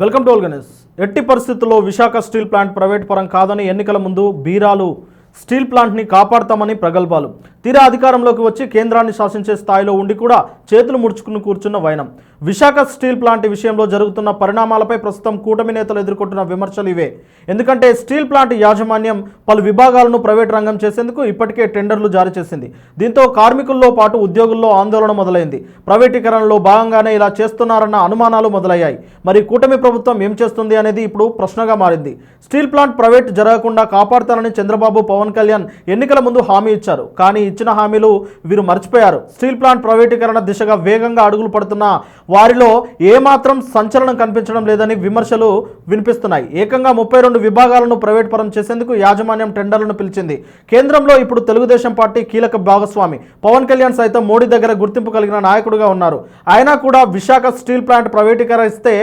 Welcome to Ganesh. ఎట్టి పరిస్థితుల్లో Visakha steel plant private పరం కాదని ఎన్నికల ముందు బీరాలు స్టీల్ ప్లాంట్ని కాపాడతామని ప్రగల్భాలు. తీరా అధికారంలోకి వచ్చి కేంద్రాన్ని శాసించే స్థాయిలో ఉండి కూడా చేతులు ముడుచుకుని కూర్చున్న వైనం. విశాఖ స్టీల్ ప్లాంట్ విషయంలో జరుగుతున్న పరిణామాలపై ప్రస్తుతం కూటమి నేతలు ఎదుర్కొంటున్న విమర్శలు ఇవే. ఎందుకంటే స్టీల్ ప్లాంట్ యాజమాన్యం పలు విభాగాలను ప్రైవేట్ రంగం చేసేందుకు ఇప్పటికే టెండర్లు జారీ చేసింది. దీంతో కార్మికుల్లో పాటు ఉద్యోగుల్లో ఆందోళన మొదలైంది. ప్రైవేటీకరణలో భాగంగానే ఇలా చేస్తున్నారన్న అనుమానాలు మొదలయ్యాయి. మరి కూటమి ప్రభుత్వం ఏం చేస్తుంది అనేది ఇప్పుడు ప్రశ్నగా మారింది. స్టీల్ ప్లాంట్ ప్రైవేట్ జరగకుండా కాపాడతానని చంద్రబాబు పవన్ కళ్యాణ్ ఎన్నికల ముందు హామీ ఇచ్చారు. కానీ ఇచ్చిన హామీలు వీరు మర్చిపోయారు. స్టీల్ ప్లాంట్ ప్రైవేటీకరణ దిశగా వేగంగా అడుగులు పడుతున్న వారిలో ఏమాత్రం సంచలనం కనిపించడం లేదని విమర్శలు వినిపిస్తున్నాయి. ఏకంగా ముప్పై రెండు విభాగాలను ప్రైవేట్ పరం చేసేందుకు యాజమాన్యం టెండర్లను పిలిచింది. కేంద్రంలో ఇప్పుడు తెలుగుదేశం పార్టీ కీలక భాగస్వామి. పవన్ కళ్యాణ్ సైతం మోడీ దగ్గర గుర్తింపు కలిగిన నాయకుడుగా ఉన్నారు. అయినా కూడా విశాఖ స్టీల్ ప్లాంట్ ప్రైవేటీకరిస్తే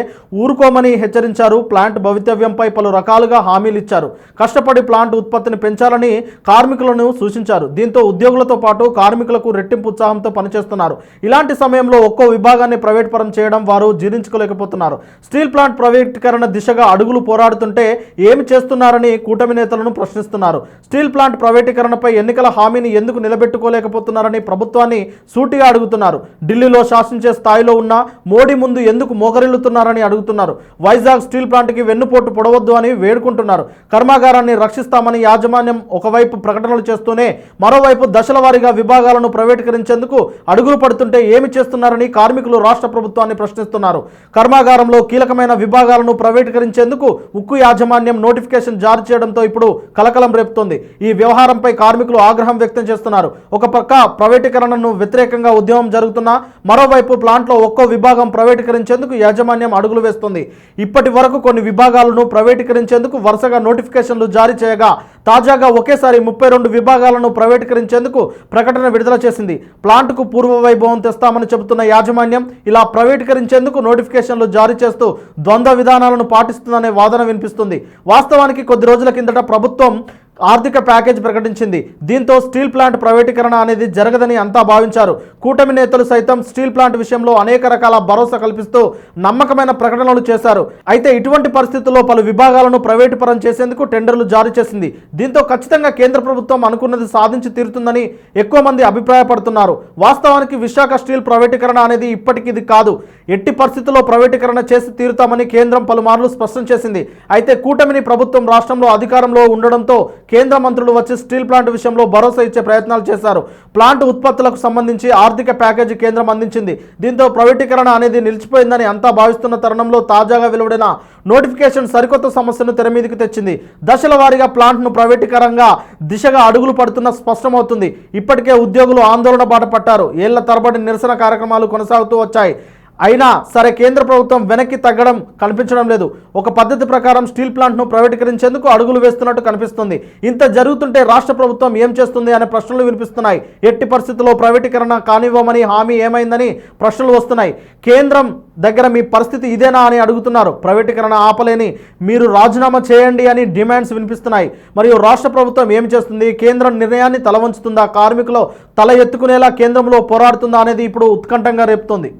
ఊరుకోమని హెచ్చరించారు. ప్లాంట్ భవితవ్యంపై పలు రకాలుగా హామీలు ఇచ్చారు. కష్టపడి ప్లాంట్ ఉత్పత్తిని పెంచాలని కార్మికులను సూచించారు. దీంతో ఉద్యోగులతో పాటు కార్మికులకు రెట్టింపు ఉత్సాహంతో పనిచేస్తున్నారు. ఇలాంటి సమయంలో ఒక్కో విభాగాన్ని ప్రైవేట్ పరం చేయడం వారు జీర్ణించుకోలేకపోతున్నారు. స్టీల్ ప్లాంట్ ప్రైవేటీకరణ దిశగా అడుగులు పోరాడుతుంటే ఏమి చేస్తున్నారని కూటమి నేతలను ప్రశ్నిస్తున్నారు. స్టీల్ ప్లాంట్ ప్రైవేటీకరణపై ఎన్నికల హామీని ఎందుకు నిలబెట్టుకోలేకపోతున్నారని ప్రభుత్వాన్ని సూటిగా అడుగుతున్నారు. ఢిల్లీలో శాసించే స్థాయిలో ఉన్న మోడీ ముందు ఎందుకు మోకరిల్లుతున్నారని అడుగుతున్నారు. వైజాగ్ స్టీల్ ప్లాంట్కి వెన్నుపోటు పొడవద్దు అని వేడుకుంటున్నారు. కర్మాగారాన్ని రక్షిస్తామని యాజమాన్యం ఒకవైపు ప్రకటనలు చేస్తూనే మరోవైపు దశల వారీగా విభాగాలను ప్రైవేటీకరించేందుకు అడుగులు పడుతుంటే ఏమి చేస్తున్నారని కార్మికులు రాష్ట్ర ప్రభుత్వాన్ని ప్రశ్నిస్తున్నారు. కర్మాగారంలో కీలకమైన విభాగాలను ప్రైవేటీకరించేందుకు ఉక్కు యాజమాన్యం నోటిఫికేషన్ జారీ చేయడంతో ఇప్పుడు కలకలం రేపుతోంది. ఈ వ్యవహారంపై కార్మికులు ఆగ్రహం వ్యక్తం చేస్తున్నారు. ఒక పక్క ప్రైవేటీకరణను వ్యతిరేకంగా ఉద్యమం జరుగుతున్నా మరోవైపు ప్లాంట్లో ఒక్కో విభాగం ప్రైవేటీకరించేందుకు యాజమాన్యం అడుగులు వేస్తుంది. ఇప్పటి వరకు కొన్ని విభాగాలను ప్రైవేటీకరించేందుకు వరుసగా నోటిఫికేషన్లు జారీ చేయగా తాజాగా ఒకేసారి ముప్పై రెండు విభాగాలను ప్రైవేటీకరించేందుకు ప్రకటన విడుదల చేసింది. ప్లాంట్కు పూర్వ వైభవం తెస్తామని చెబుతున్న యాజమాన్యం ఇలా ప్రైవేటీకరించేందుకు నోటిఫికేషన్లు జారీ చేస్తూ ద్వంద్వ విధానాలను పాటిస్తుందనే వాదన వినిపిస్తుంది. వాస్తవానికి కొద్ది రోజుల కిందట ప్రభుత్వం ఆర్థిక ప్యాకేజ్ ప్రకటించింది. దీంతో స్టీల్ ప్లాంట్ ప్రైవేటీకరణ అనేది జరగదని అంతా భావించారు. కూటమి నేతలు సైతం స్టీల్ ప్లాంట్ విషయంలో అనేక రకాల భరోసా కల్పిస్తూ నమ్మకమైన ప్రకటనలు చేశారు. అయితే ఇటువంటి పరిస్థితుల్లో పలు విభాగాలను ప్రైవేటు పరం చేసేందుకు టెండర్లు జారీ చేసింది. దీంతో ఖచ్చితంగా కేంద్ర ప్రభుత్వం అనుకున్నది సాధించి తీరుతుందని ఎక్కువ మంది అభిప్రాయపడుతున్నారు. వాస్తవానికి విశాఖ స్టీల్ ప్రైవేటీకరణ అనేది ఇప్పటికీ ఇది కాదు. ఎట్టి పరిస్థితుల్లో ప్రైవేటీకరణ చేసి తీరుతామని కేంద్రం పలుమార్లు స్పష్టం చేసింది. అయితే కూటమిని ప్రభుత్వం రాష్ట్రంలో అధికారంలో ఉండడంతో కేంద్ర మంత్రులు వచ్చి స్టీల్ ప్లాంట్ విషయంలో భరోసా ఇచ్చే ప్రయత్నాలు చేశారు. ప్లాంట్ ఉత్పత్తులకు సంబంధించి ఆర్థిక ప్యాకేజీ కేంద్రం అందించింది. దీంతో ప్రైవేటీకరణ అనేది నిలిచిపోయిందని అంతా భావిస్తున్న తరుణంలో తాజాగా వెలువడిన నోటిఫికేషన్ సరికొత్త సమస్యను తెరమీదికి తెచ్చింది. దశల వారీగా ప్లాంట్ను ప్రైవేటీకరంగా దిశగా అడుగులు పడుతున్న స్పష్టమవుతుంది. ఇప్పటికే ఉద్యోగులు ఆందోళన బాట పట్టారు. ఏళ్ళ తరబడి నిరసన కార్యక్రమాలు కొనసాగుతూ వచ్చాయి. అయినా సరే కేంద్ర ప్రభుత్వం వెనక్కి తగ్గడం కనిపించడం లేదు. ఒక పద్ధతి ప్రకారం స్టీల్ ప్లాంట్ను ప్రైవేటీకరించేందుకు అడుగులు వేస్తున్నట్టు కనిపిస్తుంది. ఇంత జరుగుతుంటే రాష్ట్ర ప్రభుత్వం ఏం చేస్తుంది అనే ప్రశ్నలు వినిపిస్తున్నాయి. ఎట్టి పరిస్థితుల్లో ప్రైవేటీకరణ కానివ్వమని హామీ ఏమైందని ప్రశ్నలు వస్తున్నాయి. కేంద్రం దగ్గర మీ పరిస్థితి ఇదేనా అని అడుగుతున్నారు. ప్రైవేటీకరణ ఆపలేని మీరు రాజీనామా చేయండి అని డిమాండ్స్ వినిపిస్తున్నాయి. మరియు రాష్ట్ర ప్రభుత్వం ఏం చేస్తుంది? కేంద్రం నిర్ణయాన్ని తలవంచుతుందా? కార్మికులు తల ఎత్తుకునేలా కేంద్రంలో పోరాడుతుందా అనేది ఇప్పుడు ఉత్కంఠంగా రేపుతోంది.